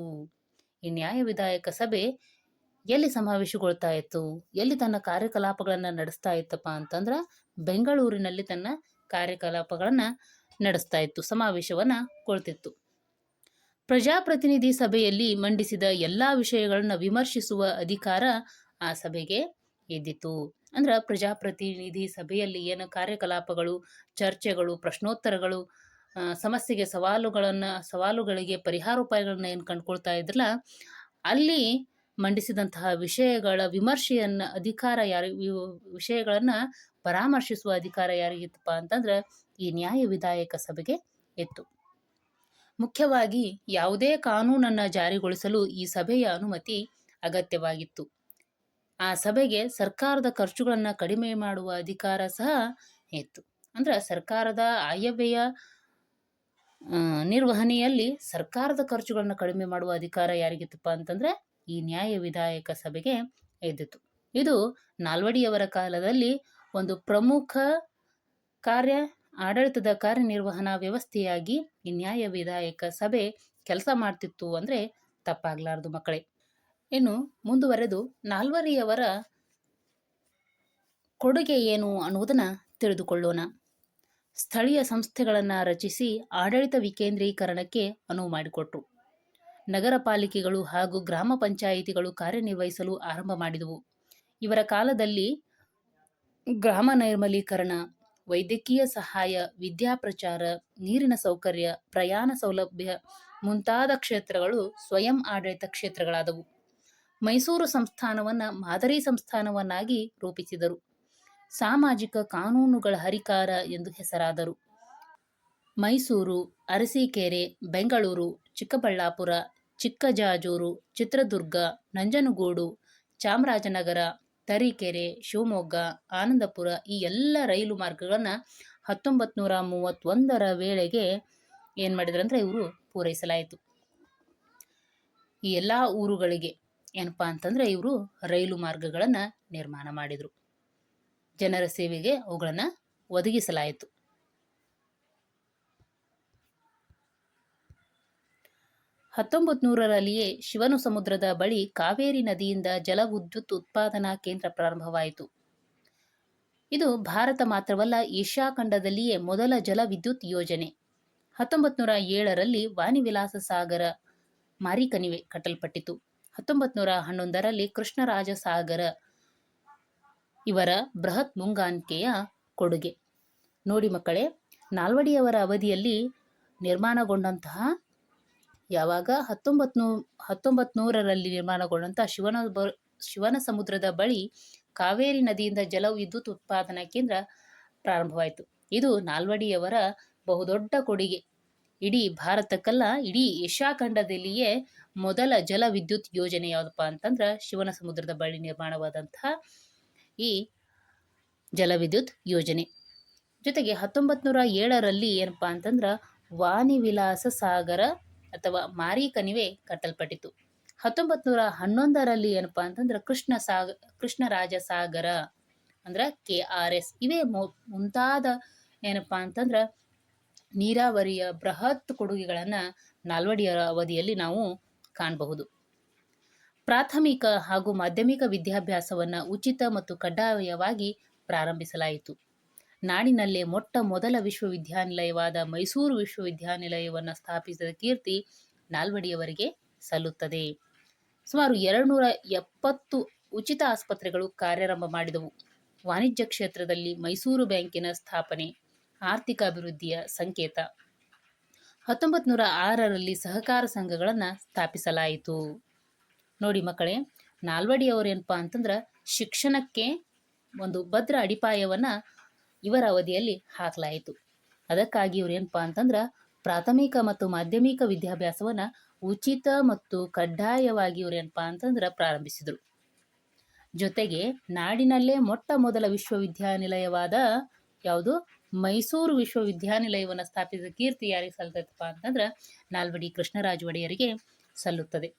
ಈ ನ್ಯಾಯ ವಿಧಾಯಕ ಸಭೆ ಎಲ್ಲಿ ಸಮಾವೇಶಗೊಳ್ತಾ ಇತ್ತು? ಎಲ್ಲಿ ತನ್ನ ಕಾರ್ಯಕಲಾಪಗಳನ್ನು ನಡೆಸ್ತಾ ಇತ್ತಪ್ಪ ಅಂತಂದ್ರೆ ಬೆಂಗಳೂರಿನಲ್ಲಿ ತನ್ನ ಕಾರ್ಯಕಲಾಪಗಳನ್ನು ನಡೆಸ್ತಾ ಇತ್ತು, ಸಮಾವೇಶವನ್ನು ಕೊಳ್ತಿತ್ತು. ಪ್ರಜಾಪ್ರತಿನಿಧಿ ಸಭೆಯಲ್ಲಿ ಮಂಡಿಸಿದ ಎಲ್ಲ ವಿಷಯಗಳನ್ನು ವಿಮರ್ಶಿಸುವ ಅಧಿಕಾರ ಆ ಸಭೆಗೆ ಇದ್ದಿತ್ತು. ಅಂದ್ರೆ ಪ್ರಜಾಪ್ರತಿನಿಧಿ ಸಭೆಯಲ್ಲಿ ಏನು ಕಾರ್ಯಕಲಾಪಗಳು, ಚರ್ಚೆಗಳು, ಪ್ರಶ್ನೋತ್ತರಗಳು ಸಮಸ್ಯೆಗೆ ಸವಾಲುಗಳನ್ನು, ಸವಾಲುಗಳಿಗೆ ಪರಿಹಾರೋಪಾಯಗಳನ್ನ ಏನು ಕಂಡುಕೊಳ್ತಾ ಇದ್ರಲ್ಲ, ಅಲ್ಲಿ ಮಂಡಿಸಿದಂತಹ ವಿಷಯಗಳ ವಿಮರ್ಶೆಯನ್ನ ಅಧಿಕಾರ ಯಾರು ವಿಷಯಗಳನ್ನು ಪರಾಮರ್ಶಿಸುವ ಅಧಿಕಾರ ಯಾರಿಗಿತ್ತಪ್ಪ ಅಂತಂದ್ರೆ ಈ ನ್ಯಾಯ ವಿಧಾಯಕ ಸಭೆಗೆ ಇತ್ತು. ಮುಖ್ಯವಾಗಿ ಯಾವುದೇ ಕಾನೂನನ್ನು ಜಾರಿಗೊಳಿಸಲು ಈ ಸಭೆಯ ಅನುಮತಿ ಅಗತ್ಯವಾಗಿತ್ತು. ಆ ಸಭೆಗೆ ಸರ್ಕಾರದ ಖರ್ಚುಗಳನ್ನು ಕಡಿಮೆ ಮಾಡುವ ಅಧಿಕಾರ ಸಹ ಇತ್ತು. ಅಂದ್ರೆ ಸರ್ಕಾರದ ಆಯವ್ಯಯ ನಿರ್ವಹಣೆಯಲ್ಲಿ ಸರ್ಕಾರದ ಖರ್ಚುಗಳನ್ನು ಕಡಿಮೆ ಮಾಡುವ ಅಧಿಕಾರ ಯಾರಿಗಿತ್ತಪ್ಪ ಅಂತಂದ್ರೆ ಈ ನ್ಯಾಯ ವಿಧಾಯಕ ಸಭೆಗೆ ಎದ್ದಿತು. ಇದು ನಾಲ್ವಡಿಯವರ ಕಾಲದಲ್ಲಿ ಒಂದು ಪ್ರಮುಖ ಕಾರ್ಯ, ಆಡಳಿತದ ಕಾರ್ಯನಿರ್ವಹಣಾ ವ್ಯವಸ್ಥೆಯಾಗಿ ಈ ನ್ಯಾಯ ವಿಧಾಯಕ ಸಭೆ ಕೆಲಸ ಮಾಡ್ತಿತ್ತು ಅಂದ್ರೆ ತಪ್ಪಾಗಲಾರದು ಮಕ್ಕಳೇ. ಇನ್ನು ಮುಂದುವರೆದು ನಾಲ್ವರಿಯವರ ಕೊಡುಗೆ ಏನು ಅನ್ನುವುದನ್ನ ತಿಳಿದುಕೊಳ್ಳೋಣ. ಸ್ಥಳೀಯ ಸಂಸ್ಥೆಗಳನ್ನು ರಚಿಸಿ ಆಡಳಿತ ವಿಕೇಂದ್ರೀಕರಣಕ್ಕೆ ಅನುವು ಮಾಡಿಕೊಟ್ರು. ನಗರ ಪಾಲಿಕೆಗಳು ಹಾಗೂ ಗ್ರಾಮ ಪಂಚಾಯಿತಿಗಳು ಕಾರ್ಯನಿರ್ವಹಿಸಲು ಆರಂಭ ಮಾಡಿದವು. ಇವರ ಕಾಲದಲ್ಲಿ ಗ್ರಾಮ ನೈರ್ಮಲೀಕರಣ, ವೈದ್ಯಕೀಯ ಸಹಾಯ ವಿದ್ಯಾಪ್ರಚಾರ ನೀರಿನ ಸೌಕರ್ಯ, ಪ್ರಯಾಣ ಸೌಲಭ್ಯ ಮುಂತಾದ ಕ್ಷೇತ್ರಗಳು ಸ್ವಯಂ ಆಡಳಿತ ಕ್ಷೇತ್ರಗಳಾದವು. ಮೈಸೂರು ಸಂಸ್ಥಾನವನ್ನ ಮಾದರಿ ಸಂಸ್ಥಾನವನ್ನಾಗಿ ರೂಪಿಸಿದರು. ಸಾಮಾಜಿಕ ಕಾನೂನುಗಳ ಹರಿಕಾರ ಎಂದು ಹೆಸರಾದರು. ಮೈಸೂರು, ಅರಸೀಕೆರೆ, ಬೆಂಗಳೂರು ಚಿಕ್ಕಬಳ್ಳಾಪುರ, ಚಿಕ್ಕಜಾಜೂರು, ಚಿತ್ರದುರ್ಗ, ನಂಜನಗೂಡು, ಚಾಮರಾಜನಗರ, ತರೀಕೆರೆ, ಶಿವಮೊಗ್ಗ, ಆನಂದಪುರ ಈ ಎಲ್ಲ ರೈಲು ಮಾರ್ಗಗಳನ್ನು ಹತ್ತೊಂಬತ್ತು ನೂರ ಮೂವತ್ತೊಂದರ ವೇಳೆಗೆ ಏನು ಮಾಡಿದ್ರಂದ್ರೆ ಇವರು ಪೂರೈಸಲಾಯಿತು. ಈ ಎಲ್ಲ ಊರುಗಳಿಗೆ ಏನಪ್ಪಾ ಅಂತಂದ್ರೆ ಇವರು ರೈಲು ಮಾರ್ಗಗಳನ್ನು ನಿರ್ಮಾಣ ಮಾಡಿದರು. ಜನರ ಸೇವೆಗೆ ಅವುಗಳನ್ನು ಒದಗಿಸಲಾಯಿತು. ಹತ್ತೊಂಬತ್ತು ನೂರರಲ್ಲಿಯೇ ಶಿವನು ಸಮುದ್ರದ ಬಳಿ ಕಾವೇರಿ ನದಿಯಿಂದ ಜಲವಿದ್ಯುತ್ ಉತ್ಪಾದನಾ ಕೇಂದ್ರ ಪ್ರಾರಂಭವಾಯಿತು. ಇದು ಭಾರತ ಮಾತ್ರವಲ್ಲ, ಏಷ್ಯಾ ಖಂಡದಲ್ಲಿಯೇ ಮೊದಲ ಜಲ ವಿದ್ಯುತ್ ಯೋಜನೆ. ಹತ್ತೊಂಬತ್ತು ನೂರ ಏಳರಲ್ಲಿ ವಾಣಿವಿಲಾಸ ಸಾಗರ ಮಾರಿಕನಿವೆ ಕಟ್ಟಲ್ಪಟ್ಟಿತು. ಹತ್ತೊಂಬತ್ತು ನೂರ ಹನ್ನೊಂದರಲ್ಲಿ ಕೃಷ್ಣರಾಜ ಸಾಗರ ಇವರ ಬೃಹತ್ ಮುಂಗಾನ್ಕೆಯ ಕೊಡುಗೆ. ನೋಡಿ ಮಕ್ಕಳೇ, ನಾಲ್ವಡಿಯವರ ಅವಧಿಯಲ್ಲಿ ನಿರ್ಮಾಣಗೊಂಡಂತಹ ಯಾವಾಗ ಹತ್ತೊಂಬತ್ತು ನೂ ಹತ್ತೊಂಬತ್ತು ನೂರರಲ್ಲಿ ನಿರ್ಮಾಣಗೊಂಡಂಥ ಶಿವನ ಬ, ಶಿವನ ಸಮುದ್ರದ ಬಳಿ ಕಾವೇರಿ ನದಿಯಿಂದ ಜಲ ವಿದ್ಯುತ್ ಉತ್ಪಾದನಾ ಕೇಂದ್ರ ಪ್ರಾರಂಭವಾಯಿತು. ಇದು ನಾಲ್ವಡಿಯವರ ಬಹುದೊಡ್ಡ ಕೊಡುಗೆ. ಇಡೀ ಭಾರತಕ್ಕಲ್ಲ, ಇಡೀ ಏಷ್ಯಾ ಖಂಡದಲ್ಲಿಯೇ ಮೊದಲ ಜಲ ವಿದ್ಯುತ್ ಯೋಜನೆ ಯಾವುದಪ್ಪ ಅಂತಂದ್ರೆ ಶಿವನ ಸಮುದ್ರದ ಬಳಿ ನಿರ್ಮಾಣವಾದಂತಹ ಈ ಜಲವಿದ್ಯುತ್ ಯೋಜನೆ. ಜೊತೆಗೆ ಹತ್ತೊಂಬತ್ತು ನೂರ ಏಳರಲ್ಲಿ ಏನಪ್ಪಾ ಅಂತಂದ್ರೆ ವಾಣಿ ವಿಲಾಸ ಸಾಗರ ಅಥವಾ ಮಾರಿಕಣಿವೆ ಕಟ್ಟಲ್ಪಟ್ಟಿತು ಹತ್ತೊಂಬತ್ ನೂರ ಹನ್ನೊಂದರಲ್ಲಿ ಏನಪ್ಪಾ ಅಂತಂದ್ರೆ ಕೃಷ್ಣ ಸಾಗ ಕೃಷ್ಣರಾಜ ಸಾಗರ ಅಂದ್ರೆ ಕೆ ಆರ್ ಎಸ್ ಇವೇ ಮುಂತಾದ ಏನಪ್ಪಾ ಅಂತಂದ್ರೆ ನೀರಾವರಿಯ ಬೃಹತ್ ಕೊಡುಗೆಗಳನ್ನು ನಾಲ್ವಡಿಯ ಅವಧಿಯಲ್ಲಿ ನಾವು ಕಾಣಬಹುದು. ಪ್ರಾಥಮಿಕ ಹಾಗೂ ಮಾಧ್ಯಮಿಕ ವಿದ್ಯಾಭ್ಯಾಸವನ್ನು ಉಚಿತ ಮತ್ತು ಕಡ್ಡಾಯವಾಗಿ ಪ್ರಾರಂಭಿಸಲಾಯಿತು. ನಾಡಿನಲ್ಲೇ ಮೊಟ್ಟ ಮೊದಲ ವಿಶ್ವವಿದ್ಯಾನಿಲಯವಾದ ಮೈಸೂರು ವಿಶ್ವವಿದ್ಯಾನಿಲಯವನ್ನು ಸ್ಥಾಪಿಸಿದ ಕೀರ್ತಿ ನಾಲ್ವಡಿಯವರಿಗೆ ಸಲ್ಲುತ್ತದೆ. ಸುಮಾರು ಎರಡುನೂರ ಎಪ್ಪತ್ತು ಉಚಿತ ಆಸ್ಪತ್ರೆಗಳು ಕಾರ್ಯಾರಂಭ ಮಾಡಿದವು. ವಾಣಿಜ್ಯ ಕ್ಷೇತ್ರದಲ್ಲಿ ಮೈಸೂರು ಬ್ಯಾಂಕಿನ ಸ್ಥಾಪನೆ, ಆರ್ಥಿಕ ಅಭಿವೃದ್ಧಿಯ ಸಂಕೇತ. ಹತ್ತೊಂಬತ್ತು ನೂರ ಆರರಲ್ಲಿ ಸಹಕಾರ ಸಂಘಗಳನ್ನು ಸ್ಥಾಪಿಸಲಾಯಿತು. ನೋಡಿ ಮಕ್ಕಳೇ ನಾಲ್ವಡಿಯವರು ಏನಪ್ಪಾ ಅಂತಂದ್ರೆ ಶಿಕ್ಷಣಕ್ಕೆ ಒಂದು ಭದ್ರ ಅಡಿಪಾಯವನ್ನು ಇವರ ಅವಧಿಯಲ್ಲಿ ಹಾಕಲಾಯಿತು. ಅದಕ್ಕಾಗಿ ಇವ್ರು ಏನಪ್ಪಾ ಅಂತಂದ್ರೆ ಪ್ರಾಥಮಿಕ ಮತ್ತು ಮಾಧ್ಯಮಿಕ ವಿದ್ಯಾಭ್ಯಾಸವನ್ನು ಉಚಿತ ಮತ್ತು ಕಡ್ಡಾಯವಾಗಿ ಇವ್ರು ಏನಪ್ಪಾ ಅಂತಂದ್ರೆ ಪ್ರಾರಂಭಿಸಿದರು. ಜೊತೆಗೆ ನಾಡಿನಲ್ಲೇ ಮೊಟ್ಟ ಮೊದಲ ವಿಶ್ವವಿದ್ಯಾನಿಲಯವಾದ ಯಾವುದು? ಮೈಸೂರು ವಿಶ್ವವಿದ್ಯಾನಿಲಯವನ್ನು ಸ್ಥಾಪಿಸಿದ ಕೀರ್ತಿ ಯಾರಿಗೆ ಸಲ್ತೈತಪ್ಪ ಅಂತಂದ್ರೆ ನಾಲ್ವಡಿ ಕೃಷ್ಣರಾಜ ಒಡೆಯರಿಗೆ ಸಲ್ಲುತ್ತದೆ.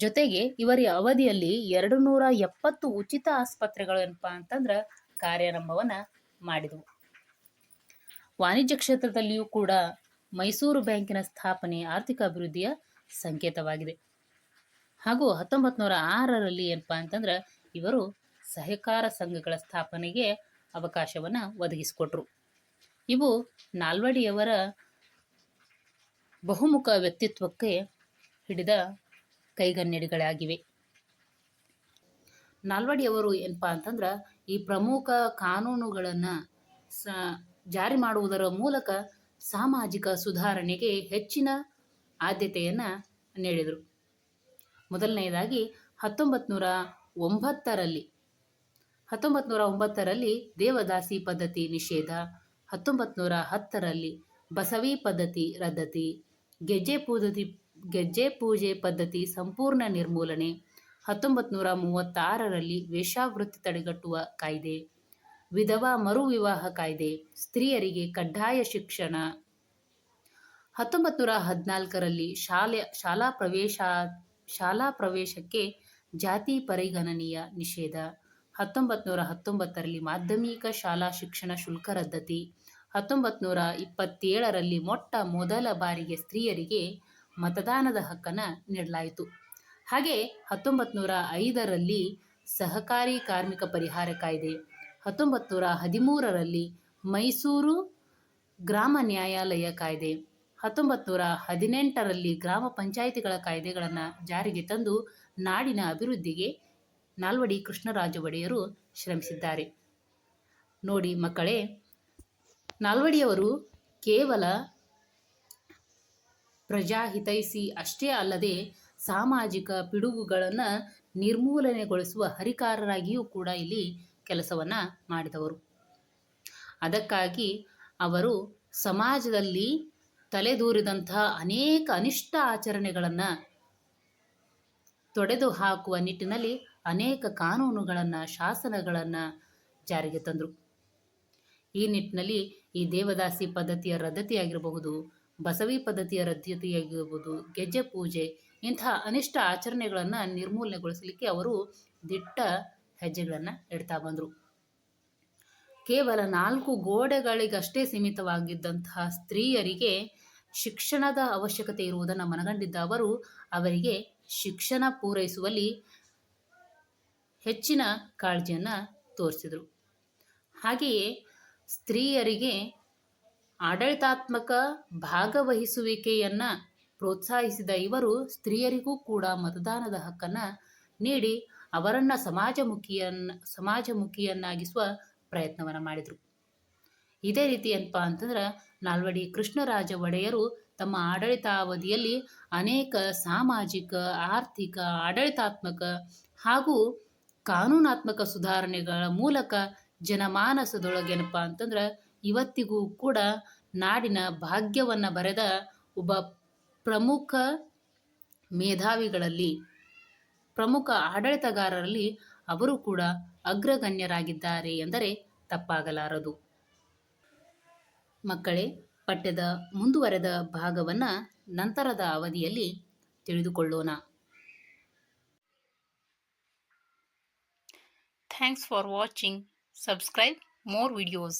ಜೊತೆಗೆ ಇವರ ಅವಧಿಯಲ್ಲಿ ಎರಡು ನೂರ ಎಪ್ಪತ್ತು ಉಚಿತ ಆಸ್ಪತ್ರೆಗಳು ಏನಪ್ಪಾ ಅಂತಂದ್ರೆ ಕಾರ್ಯಾರಂಭವನ್ನ ಮಾಡಿದವು. ವಾಣಿಜ್ಯ ಕ್ಷೇತ್ರದಲ್ಲಿಯೂ ಕೂಡ ಮೈಸೂರು ಬ್ಯಾಂಕಿನ ಸ್ಥಾಪನೆ ಆರ್ಥಿಕ ಅಭಿವೃದ್ಧಿಯ ಸಂಕೇತವಾಗಿದೆ. ಹಾಗೂ ಹತ್ತೊಂಬತ್ತು ನೂರ ಆರರಲ್ಲಿ ಏನಪ್ಪಾ ಅಂತಂದ್ರೆ ಇವರು ಸಹಕಾರ ಸಂಘಗಳ ಸ್ಥಾಪನೆಗೆ ಅವಕಾಶವನ್ನು ಒದಗಿಸಿಕೊಟ್ರು. ಇವು ನಾಲ್ವಡಿಯವರ ಬಹುಮುಖ ವ್ಯಕ್ತಿತ್ವಕ್ಕೆ ಹಿಡಿದ ಕೈಗನ್ನಡಿಗಳಾಗಿವೆ ನಾಲ್ವಡಿಯವರು ಏನಪ್ಪಾ ಅಂತಂದ್ರೆ ಈ ಪ್ರಮುಖ ಕಾನೂನುಗಳನ್ನು ಸ, ಜಾರಿ ಮಾಡುವುದರ ಮೂಲಕ ಸಾಮಾಜಿಕ ಸುಧಾರಣೆಗೆ ಹೆಚ್ಚಿನ ಆದ್ಯತೆಯನ್ನು ನೀಡಿದರು. ಮೊದಲನೆಯದಾಗಿ ಹತ್ತೊಂಬತ್ತು ನೂರ ಒಂಬತ್ತರಲ್ಲಿ ಹತ್ತೊಂಬತ್ತು ನೂರ ಒಂಬತ್ತರಲ್ಲಿ ದೇವದಾಸಿ ಪದ್ಧತಿ ನಿಷೇಧ ಹತ್ತೊಂಬತ್ತು ನೂರ ಹತ್ತರಲ್ಲಿ ಬಸವಿ ಪದ್ಧತಿ ರದ್ದತಿ, ಗೆಜ್ಜೆ ಪೂಜತಿ, ಗೆಜ್ಜೆ ಪೂಜೆ ಪದ್ಧತಿ ಸಂಪೂರ್ಣ ನಿರ್ಮೂಲನೆ ಹತ್ತೊಂಬತ್ತು ನೂರ ಮೂವತ್ತಾರರಲ್ಲಿ ವೇಶ್ಯಾವೃತ್ತಿ ತಡೆಗಟ್ಟುವ ಕಾಯ್ದೆ. ವಿಧವಾ ಮರು ವಿವಾಹ ಕಾಯ್ದೆ. ಸ್ತ್ರೀಯರಿಗೆ ಕಡ್ಡಾಯ ಶಿಕ್ಷಣ. ಹತ್ತೊಂಬತ್ತು ನೂರ ಹದಿನಾಲ್ಕರಲ್ಲಿ ಶಾಲೆ, ಶಾಲಾ ಪ್ರವೇಶ, ಶಾಲಾ ಪ್ರವೇಶಕ್ಕೆ ಜಾತಿ ಪರಿಗಣನೀಯ ನಿಷೇಧ. ಹತ್ತೊಂಬತ್ತು ನೂರ ಹತ್ತೊಂಬತ್ತರಲ್ಲಿ ಮಾಧ್ಯಮಿಕ ಶಾಲಾ ಶಿಕ್ಷಣ ಶುಲ್ಕ ರದ್ದತಿ. ಹತ್ತೊಂಬತ್ತು ನೂರ ಇಪ್ಪತ್ತೇಳರಲ್ಲಿ ಮೊಟ್ಟ ಮೊದಲ ಬಾರಿಗೆ ಸ್ತ್ರೀಯರಿಗೆ ಮತದಾನದ ಹಕ್ಕನ್ನು ನೀಡಲಾಯಿತು. ಹಾಗೆ ಹತ್ತೊಂಬತ್ತು ನೂರ ಐದರಲ್ಲಿ ಸಹಕಾರಿ ಕಾರ್ಮಿಕ ಪರಿಹಾರ ಕಾಯ್ದೆ ಹತ್ತೊಂಬತ್ತು ನೂರ ಹದಿಮೂರರಲ್ಲಿ ಮೈಸೂರು ಗ್ರಾಮ ನ್ಯಾಯಾಲಯ ಕಾಯ್ದೆ ಹತ್ತೊಂಬತ್ತು ನೂರ ಹದಿನೆಂಟರಲ್ಲಿ ಗ್ರಾಮ ಪಂಚಾಯಿತಿಗಳ ಕಾಯ್ದೆಗಳನ್ನು ಜಾರಿಗೆ ತಂದು ನಾಡಿನ ಅಭಿವೃದ್ಧಿಗೆ ನಾಲ್ವಡಿ ಕೃಷ್ಣರಾಜ ಒಡೆಯರು ಶ್ರಮಿಸಿದ್ದಾರೆ. ನೋಡಿ ಮಕ್ಕಳೇ, ನಾಲ್ವಡಿಯವರು ಕೇವಲ ಪ್ರಜಾಹಿತೈಸಿ ಅಷ್ಟೇ ಅಲ್ಲದೆ ಸಾಮಾಜಿಕ ಪಿಡುಗುಗಳನ್ನು ನಿರ್ಮೂಲನೆಗೊಳಿಸುವ ಹರಿಕಾರರಾಗಿಯೂ ಕೂಡ ಇಲ್ಲಿ ಕೆಲಸವನ್ನು ಮಾಡಿದವರು. ಅದಕ್ಕಾಗಿ ಅವರು ಸಮಾಜದಲ್ಲಿ ತಲೆದೂರಿದಂತಹ ಅನೇಕ ಅನಿಷ್ಟ ಆಚರಣೆಗಳನ್ನು ತೊಡೆದು ಹಾಕುವ ನಿಟ್ಟಿನಲ್ಲಿ ಅನೇಕ ಕಾನೂನುಗಳನ್ನು, ಶಾಸನಗಳನ್ನು ಜಾರಿಗೆ ತಂದರು. ಈ ನಿಟ್ಟಿನಲ್ಲಿ ಈ ದೇವದಾಸಿ ಪದ್ಧತಿಯ ರದ್ದತಿಯಾಗಿರಬಹುದು, ಬಸವಿ ಪದ್ಧತಿಯ ರದ್ದತಿಯಾಗಿರಬಹುದು, ಗೆಜ್ಜೆ ಪೂಜೆ ಇಂತಹ ಅನಿಷ್ಟ ಆಚರಣೆಗಳನ್ನು ನಿರ್ಮೂಲನೆಗೊಳಿಸಲಿಕ್ಕೆ ಅವರು ದಿಟ್ಟ ಹೆಜ್ಜೆಗಳನ್ನು ಇಡ್ತಾ ಬಂದರು. ಕೇವಲ ನಾಲ್ಕು ಗೋಡೆಗಳಿಗಷ್ಟೇ ಸೀಮಿತವಾಗಿದ್ದಂತಹ ಸ್ತ್ರೀಯರಿಗೆ ಶಿಕ್ಷಣದ ಅವಶ್ಯಕತೆ ಇರುವುದನ್ನು ಮನಗಂಡಿದ್ದ ಅವರು, ಅವರಿಗೆ ಶಿಕ್ಷಣ ಪೂರೈಸುವಲ್ಲಿ ಹೆಚ್ಚಿನ ಕಾಳಜಿಯನ್ನು ತೋರಿಸಿದರು. ಹಾಗೆಯೇ ಸ್ತ್ರೀಯರಿಗೆ ಆಡಳಿತಾತ್ಮಕ ಭಾಗವಹಿಸುವಿಕೆಯನ್ನು ಪ್ರೋತ್ಸಾಹಿಸಿದ ಇವರು ಸ್ತ್ರೀಯರಿಗೂ ಕೂಡ ಮತದಾನದ ಹಕ್ಕನ್ನು ನೀಡಿ ಅವರನ್ನು ಸಮಾಜಮುಖಿಯನ್ನ ಸಮಾಜಮುಖಿಯನ್ನಾಗಿಸುವ ಪ್ರಯತ್ನವನ್ನು ಮಾಡಿದರು. ಇದೇ ರೀತಿ ಏನಪ್ಪ ಅಂತಂದ್ರೆ ನಾಲ್ವಡಿ ಕೃಷ್ಣರಾಜ ಒಡೆಯರು ತಮ್ಮ ಆಡಳಿತಾವಧಿಯಲ್ಲಿ ಅನೇಕ ಸಾಮಾಜಿಕ, ಆರ್ಥಿಕ, ಆಡಳಿತಾತ್ಮಕ ಹಾಗೂ ಕಾನೂನಾತ್ಮಕ ಸುಧಾರಣೆಗಳ ಮೂಲಕ ಜನಮಾನಸದೊಳಗೇನಪ್ಪ ಅಂತಂದ್ರೆ ಇವತ್ತಿಗೂ ಕೂಡ ನಾಡಿನ ಭಾಗ್ಯವನ್ನು ಬರೆದ ಒಬ್ಬ ಪ್ರಮುಖ ಮೇಧಾವಿಗಳಲ್ಲಿ, ಪ್ರಮುಖ ಆಡಳಿತಗಾರರಲ್ಲಿ ಅವರು ಕೂಡ ಅಗ್ರಗಣ್ಯರಾಗಿದ್ದಾರೆ ಎಂದರೆ ತಪ್ಪಾಗಲಾರದು. ಮಕ್ಕಳೇ, ಪಠ್ಯದ ಮುಂದುವರೆದ ಭಾಗವನ್ನು ನಂತರದ ಅವಧಿಯಲ್ಲಿ ತಿಳಿದುಕೊಳ್ಳೋಣ. Thanks for watching subscribe more videos.